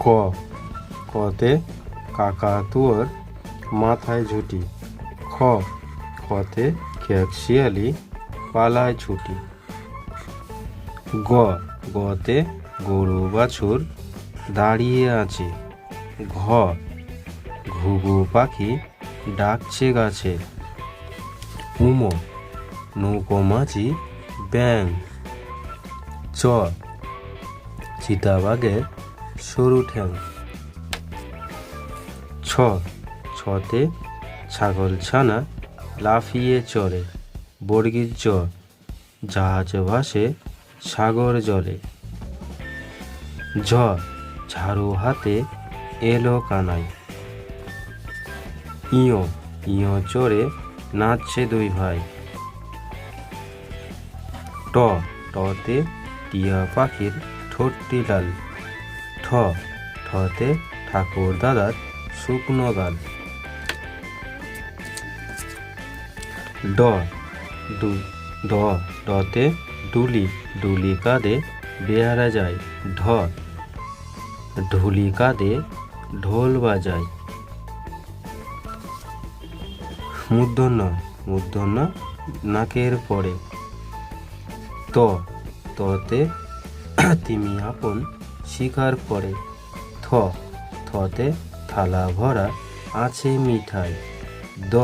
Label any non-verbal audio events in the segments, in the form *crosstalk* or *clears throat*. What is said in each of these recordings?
ক, কতে কাকাতুয়ার মাথায় ঝুটি। খ খতে খেকশিয়ালি পালায় ছুটি। গ, গতে গরু বাছুর দাঁড়িয়ে আছে। ঘ, ঘুঘু পাখি ডাকছে গাছে। উম, নৌকো মাঝি ব্যাং চ, চিতাবাঘের সরু ঠ্যাং ছ, ছতে ছাগল ছানা লাফিয়ে চড়ে, বর্গির জ জাহাজ ভাসে, সাগর জলে। ঝ, ঝাড়ু হাতে এলো কানাই ইয় ইয় চড়ে নাচছে দুই ভাই। ট, টতে টিয়া পাখির ঠোঁটটি লাল। ঠ। ঠতে ঠাকুর দাদার শুকনো গাল ড। ডু ড ডতে ডুলি। ডুলি কাঁধে বেহারা যায়। ঢ। ঢুলি কাঁধে ঢোল বাজায়। মূর্ধন্য। মূর্ধন্য নাকের পরে। ত। ততে তিমি আপন শিকার করে। থ, থতে থালা ভরা আছে মিঠাই। দ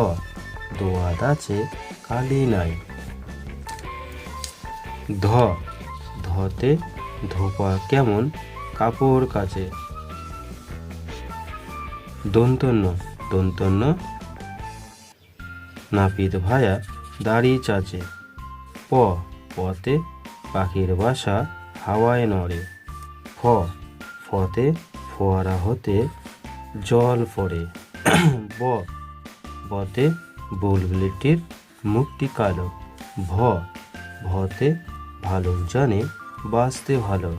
দোয়াত আছে কালি নাই। ধ, ধতে ধোপা কেমন কাপড় কাচে। দন্তন্য দন্তন্য নাপিত ভায়া দাড়ি চাচে। প পতে পাখির বাসা হাওয়ায় নড়ে। ফতে, ফোয়ারা হতে, জল পড়ে *clears throat* ব, বতে, বুলবুলিটির মুক্তি কালো। ভ, ভতে, ভালো জানে, বাঁচতে ভালো।